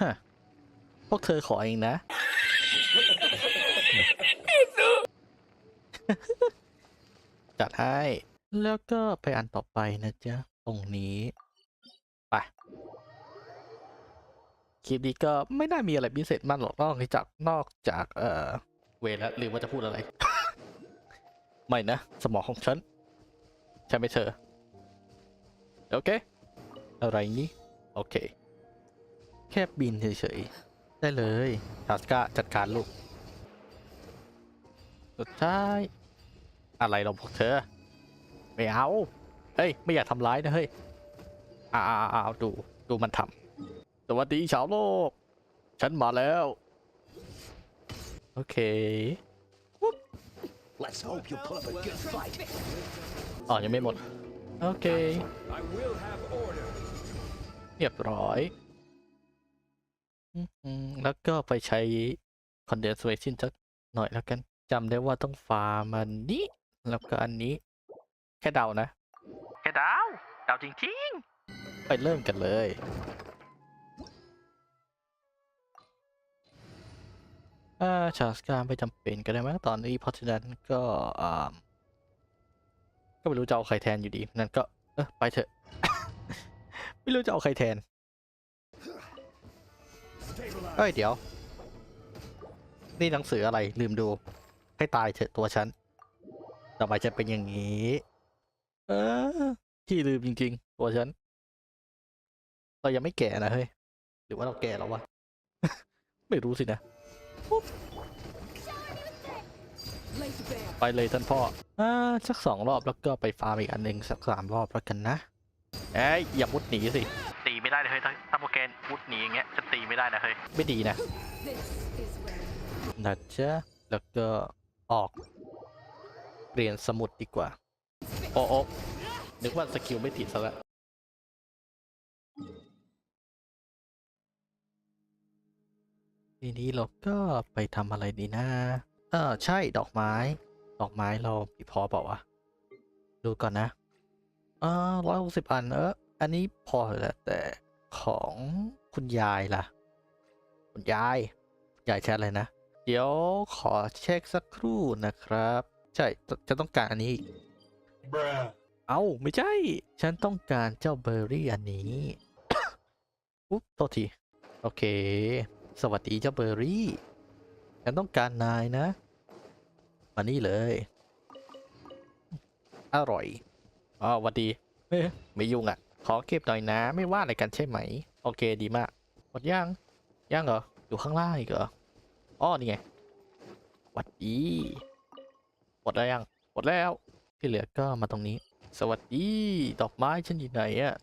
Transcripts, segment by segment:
ฮะพวกเธอขอเองนะ จัดให้ แล้วก็ไปอันต่อไปนะจ๊ะ ตรงนี้ ไป คลิปนี้ก็ไม่น่ามีอะไรพิเศษมากหรอกนอกจากนอกจาก เอ่อ เวรแล้วลืมว่าจะพูดอะไร ไม่นะ สมองของฉัน ใช่ไหมเธอ โอเค อะไรนี้ โอเค แค่บินเฉยๆ ได้เลยทาสก้าจัดการลูก สุดท้าย อะไรเราพวกเธอ ไม่เอา เฮ้ย ไม่อยากทำร้ายนะเฮ้ยอ้าวดู ดูมันทำสวัสดีชาวโลก ฉันมาแล้ว โอเค Let's hope you put up a good fight. อ๋อยังไม่หมด โอเค I will have order. เรียบร้อย อืมอืมแล้วก็ไปใช้ condensation สักหน่อยแล้วกันจำได้ว่าต้องฟาร์มอันนี้ แล้วก็อันนี้ แค่เดานะ แค่เดาเดาจริงๆไปเริ่มกันเลย อ่าชาสการไม่จำเป็นก็ได้มั้งตอนนี้เพราะฉะนั้นก็อ่าก็ไม่รู้จะเอาใครแทนอยู่ดี นั่นก็เออไปเถอะ ไม่รู้จะเอาใครแทน เอ้ยเดี๋ยว นี่หนังสืออะไรลืมดู ให้ตายเถอะตัวฉันต่อไปจะเป็นอย่างนี้ เออที่ลืมจริง ๆ ตัวฉัน เรายังไม่แก่นะเฮ้ย หรือว่าเราแก่แล้ววะ ไม่รู้สินะ Laser bear. ไปเลยท่านพ่อ อ่า สักสองรอบแล้วก็ไปฟาร์มอีกอันหนึ่งสักสามรอบแล้วกันนะ เอ้ยอย่ามุดหนีสิ ตีไม่ได้เลยเฮ้ยถ้าถ้าโปรแกรมมุดหนีอย่างเงี้ยจะตีไม่ได้นะเฮ้ย ไม่ดีนะ This is where นะจ๊ะแล้วก็ออก เปลี่ยนสมุดดีกว่า โอ้โอ้นึกว่าสกิลไม่ติดซะแล้วทีนี้เราก็ไปทำอะไรดีนะเออใช่ดอกไม้ ดอกไม้เรามีพอเปล่าวะ ดูก่อนนะเออร้อยหกสิบอันเอออันนี้พอแหละแต่ของคุณยายล่ะ คุณยายยายแชทเลยนะ เดี๋ยวขอเช็คสักครู่นะครับ ใช่จะจะต้องการอันนี้อีก Bruh. เอาไม่ใช่ ฉันต้องการเจ้าเบอร์รี่อันนี้อุ๊บโทษที โอเค สวัสดีเจ้าเบอร์รี่ ฉันต้องการนายนะ มานี่เลย อร่อย อ๋อหวัสดีเอ๊ะไม่ยุ่งอะ ขอเก็บหน่อยนะ ไม่ว่าอะไรกันใช่ไหม โอเคดีมากหมดยังยังเหรอ อยู่ข้างล่างอีกเหรออ๋อนี่ไงหวัดดีหมดแล้วยังหมดแล้วที่เหลือก็มาตรงนี้ สวัสดีดอกไม้ฉันอยู่ไหนอะ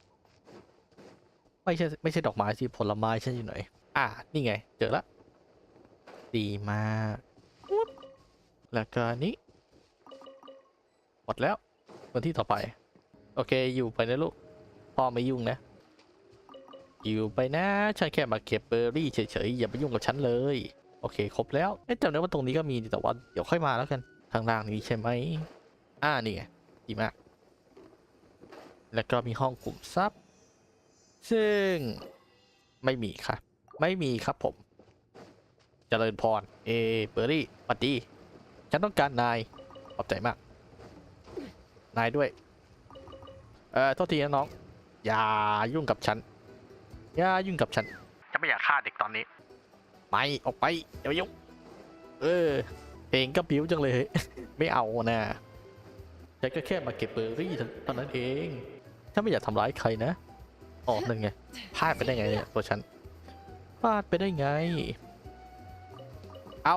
ไม่ใช่ไม่ใช่ดอกไม้สิผลไม้ฉันอยู่ไหนอะนี่ไง เจอละดีมากอุ๊บแล้วก็อันนี้หมดแล้วคนที่ต่อไป โอเคอยู่ไปนะลูกพ่อไม่ยุ่งนะ อยู่ไปนะฉันแค่มาเก็บเบอร์รี่เฉยๆอย่าไปยุ่งกับฉันเลยโอเคครบแล้วเอ๊ะจำได้ว่าตรงนี้ก็มีแต่ว่าเดี๋ยวค่อยมาแล้วกันทางล่างนี้ใช่ไหมอ่านี่ไงดีมาก แล้วก็มีห้องกลุ่มทรัพย์ซึ่งไม่มีค่ะ ไม่มีครับผมเจริญพร เอเบอร์รี่สวัสดีฉันต้องการนาย ขอบใจมาก นายด้วย เอ่อโทษทีนะน้อง อย่ายุ่งกับฉัน อย่ายุ่งกับฉันจะไม่อยากฆ่าเด็กตอนนี้ ไม่ออกไปอย่ามายุ่งเออเพลงก็บิ้วจังเลย ไม่เอานะฉันก็แค่มาเก็บเบอร์รี่เท่านั้นเองถ้าไม่อยากทำร้ายใครนะอ๋อนั่นไงพลาดไปได้ไงเนี่ยตัวฉันพลาดไปได้ไง เอา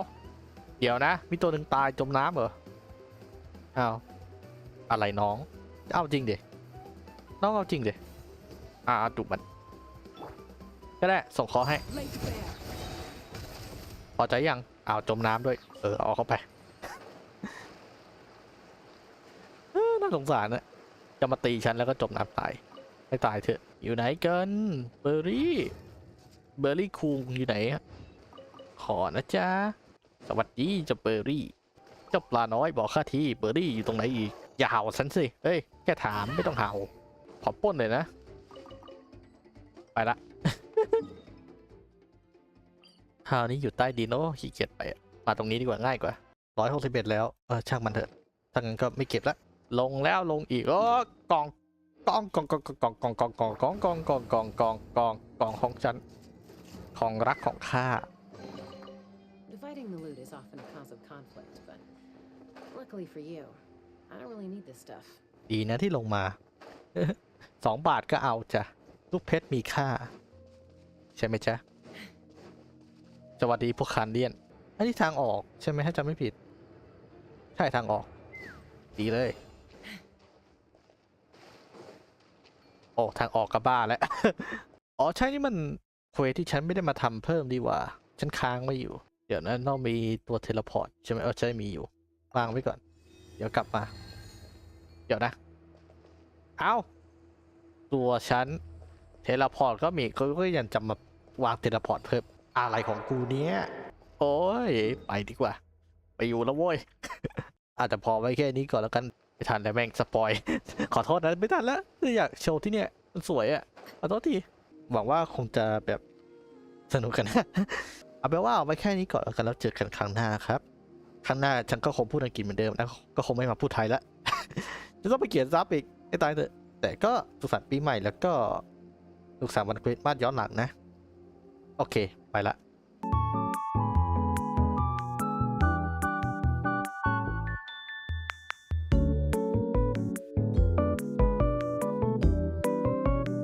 เดี๋ยวนะ มีตัวหนึ่งตายจมน้ำเหรอเอาอะไรน้อง เอาจริงดิ น้องเอาจริงดิอ่าดุมัน ก็ได้ ส่งคอให้ พอใจยังเอาจมน้ำด้วย เออ เอาเข้าไปเออน่าสงสารนะจะมาตีฉันแล้วก็จมน้ำตาย ไม่ตายเถอะ อยู่ไหนกันเบอร์รี่ เบอร์รี่คุงอยู่ไหน ขอนะจ๊ะ สวัสดีเจ้าเบอร์รี่ เจ้าปลาน้อยบอกข้าทีเบอร์รี่อยู่ตรงไหนอีก อย่าเห่าฉันสิเฮ้ย แค่ถามไม่ต้องเห่า ขอปล้นเลยนะ ไปละคราวนี้อยู่ใต้ดินโอ้ขี้เกียจไปอะมาตรงนี้ดีกว่าง่ายกว่าร้อยหกสิบเอ็ดแล้วเออช่างมันเถอะถ้างั้นก็ไม่เก็บละลงแล้วลงอีกโอ้กองกองกองกองกองกองกองกองกองกองกองกองกองกองกองของฉันของรักของข้า Dividing the loot is often a cause of conflict, but luckily for you, I don't really need this stuff. ดีนะที่ลงมา สองบาทก็เอาจ้ะ ลูกเพชรมีค่า ใช่ไหมจ๊ะสวัสดีพวกคานเดียน อันนี้ทางออก ใช่ไหมถ้าจำไม่ผิด ใช่ทางออก ดีเลย โอ้ทางออกก็บ้าแล้ว อ๋อใช่นี่มันเควที่ฉันไม่ได้มาทำเพิ่มดีกว่า ฉันค้างไว้อยู่ เดี๋ยวนั้นต้องมีตัวเทเลพอร์ตใช่ไหมเออใช่มีอยู่วางไว้ก่อน เดี๋ยวกลับมา เดี๋ยวนะ เอ้า ตัวฉันเทเลพอร์ตก็มีก็ก็ยังจะมาวางเทเลพอร์ตเพิ่มอะไรของกูเนี้ยโอ้ยไปดีกว่า ไปอยู่แล้วโว้ย อาจจะพอไว้แค่นี้ก่อนแล้วกันไม่ทันแล้วแม่งสปอย ขอโทษนะไม่ทันแล้วอยากโชว์ที่เนี่ยมันสวยอะขอโทษทีหวังว่าคงจะแบบสนุกกันนะเอาไปนว่าเอาไว้แค่นี้ก่อนแล้วกันแล้วเจอกันครั้งหน้าครับครั้งหน้าฉันก็คงพูดอังกฤษเหมือนเดิมนะก็คงไม่มาพูดไทยละจะต้องไปเขียนซับอีกให้ตายเถอะ แต่ก็สุขสันต์ปีใหม่แล้วก็สุขสันต์วันคริสต์มาสย้อนหลังนะ โอเค ไปละ